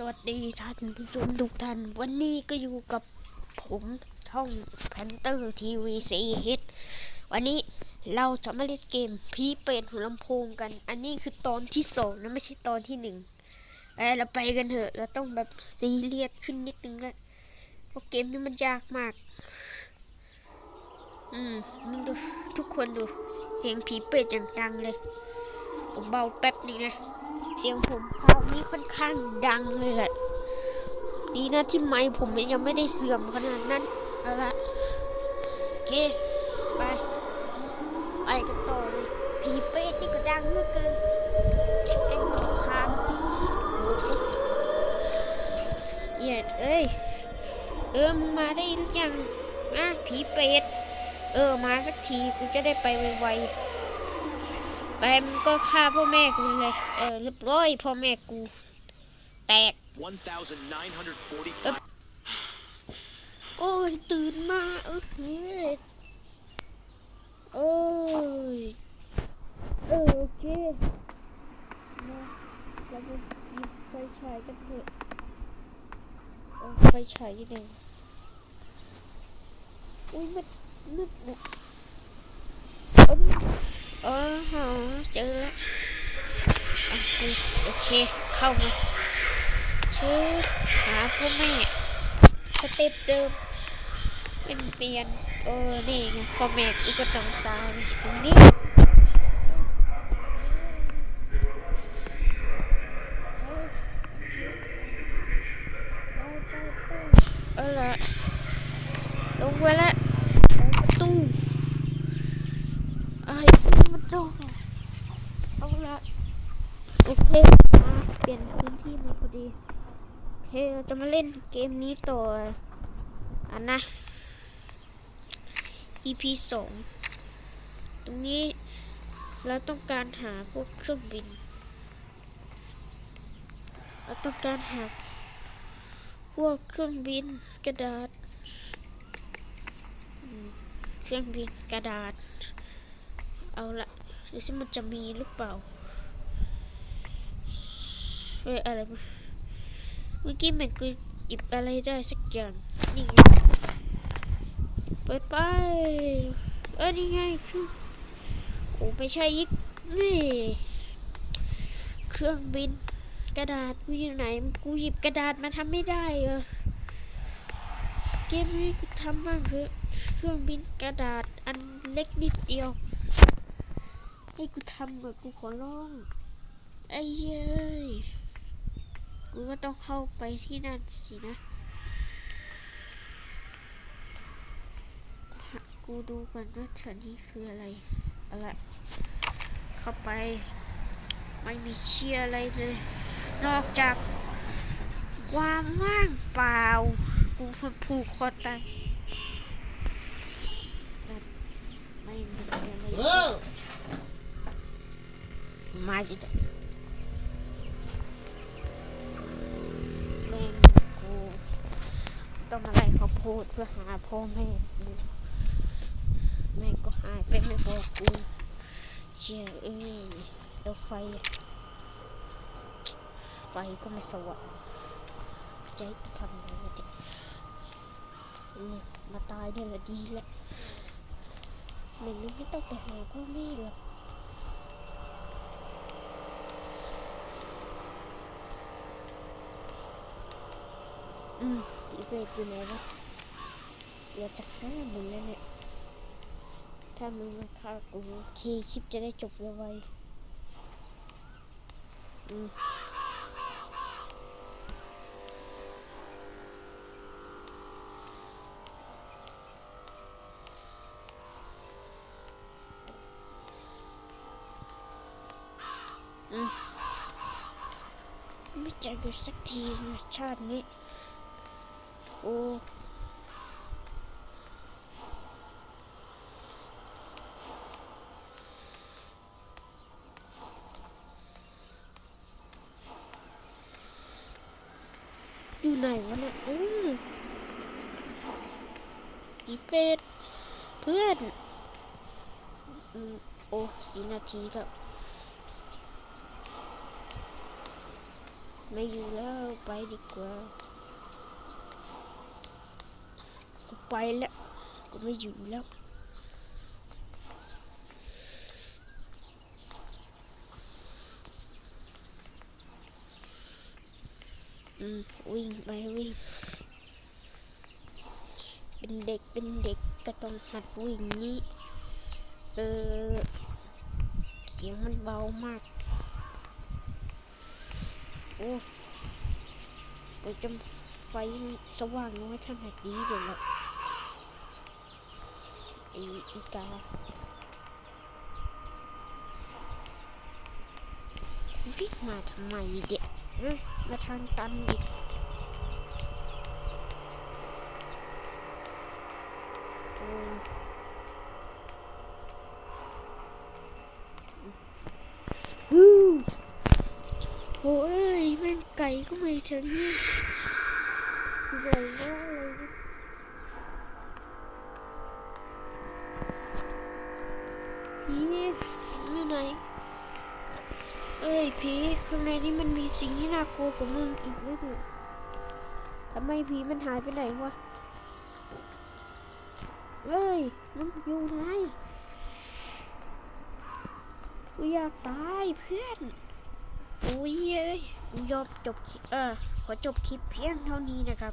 สวัสดีท่านผู้ชมทุกท่าน วันนี้ก็อยู่กับผมท่องแพนเตอร์ทีวีซีฮิตวันนี้เราจะมาเล่นเกมพีเป็ดหัวลำโพงกัน อันนี้คือตอนที่สองนะไม่ใช่ตอนที่หนึ่งเออเราไปกันเถอะ เราต้องแบบซีเรียสขึ้นนิดนึงละเพราะเกมนี้มันยากมาก อืมมึงดูทุกคนดู เสียงผีเป็ดอย่างดังเลย ผมเบาแป๊บนึงนะ เสียงผมคราวนี้ค่อนข้างดังเลยแหละดีนะที่ไมค์ผมยังไม่ได้เสื่อมขนาดนั้นเอาละโอเคไปไปกันต่อเลยผีเป็ดนี่ก็ดังเหลือเกินไอ้หัวคานเหยียดเอ้ยเออมึงมาได้หรือยังนะผีเป็ดเออมาสักทีกูจะได้ไปไวๆ ไปมันก็ฆ่าพ่อแม่กูเลย เออเรียบร้อยพ่อแม่กู แตก 1,945. โอ้ยตื่นมาเออเฮ้ยโอ้ยเออโอเคมาเราไปหยิบไฟฉายกันเถอะเอาไฟฉายยังไงอุ้ยมันมืดเนี่ย เอ้ยเออหเจอแล้วอะโอเค เข้ามาเชิญหาพ่อแม่สเต็ปเดิมไม่เปลี่ยนเออนี่ไงพ่อแม่กูก็ต้องตายตรงนี้เอาละลงไปละประตูไอ้ โดนเอาละโอเคมาเปลี่ยนพื้นที่มาพอดีโอเคเราจะมาเล่นเกมนี้ต่ออันนะ EP สองตรงนี้เราต้องการหาพวกเครื่องบิน เราต้องการหาพวกเครื่องบินกระดาษ เครื่องบินกระดาษ เอาละ ดูสิมันจะมีหรือเปล่าเฮ้ยอะไรมาเมื่อกี้เหมันกูหยิบอะไรได้สักอย่างนี่ไงเปิดไปเออนี่ไงคือโอ้ไม่ใช่ยิกนี่เครื่องบินกระดาษกูอยู่ไหนกูหยิบกระดาษมาทำไม่ได้เออเกมนี้กูทำบ้างเถอะเครื่องบินกระดาษอันเล็กนิดเดียว ให้กูทำก่อนกูขอร้องไอ้เย้ยกูก็ต้องเข้าไปที่นั่นสินะ กูดูก่อนว่าแถวนี้คืออะไรอะไรเข้าไป ไม่มีเชียอะไรเลย นอกจากความว่างเปล่า กูผูกคอตายไม่มีอะไร มาจิตแม่งกูต้องมาไล่ข้าโพดเพื่อหาพ่อแม่กูแม่งก็หายไปไม่บอกกูเชี่ยเอ้ยแล้วไฟ ไฟก็ไม่สว่างใจกูทำไงวะเนี่มาตายเนี่ยละดีแล้วแม่งนี่ไม่ต้องไปหาพ่อแม่หรอก อืมอีเวทอยู่ไหนวะเดี๋ยวจะฆ่ามึงแล้วเนี่ย ถ้ามึงมาฆ่ากูโอเคคลิปจะได้จบไวๆอืมอืมไม่เจอดูสักทีนะชาตินี้ อ้อยู่ไหนวะเนี่ยอืออีเป็ด เพื่อนอืมโอ้สีนาทีแล้วไม่อยู่แล้วไปดีกว่า กูไปแล้วกูไม่อยู่แล้วอืมวิ่งไปวิ่ง เป็นเด็กเป็นเด็กก็ต้องหัดวิ่งนี้เออเสียงมันเบามากโอ้ไปจน ไฟสว่างน้อยขนาดนี้เลยละไอ้อีการีบมาทำไมเด็กมาทางตันดิโอ้ฮู้โอ้ยแม่งไก่ก็ไม่ถึงนี่ ใหญ่มากเลยนะผีอยู่ไหนเอ้ยผีข้างในนี้มันมีสิ่งที่น่ากลัวกว่ามึงอีกไม่ถูกทำไมผีมันหายไปไหนวะเอ้ยมึงอยู่ไหนกูอยากตายเพื่อน อุ้ยเอ้ยอมจบเออขอจบคลิปเพียงเท่านี้นะครับ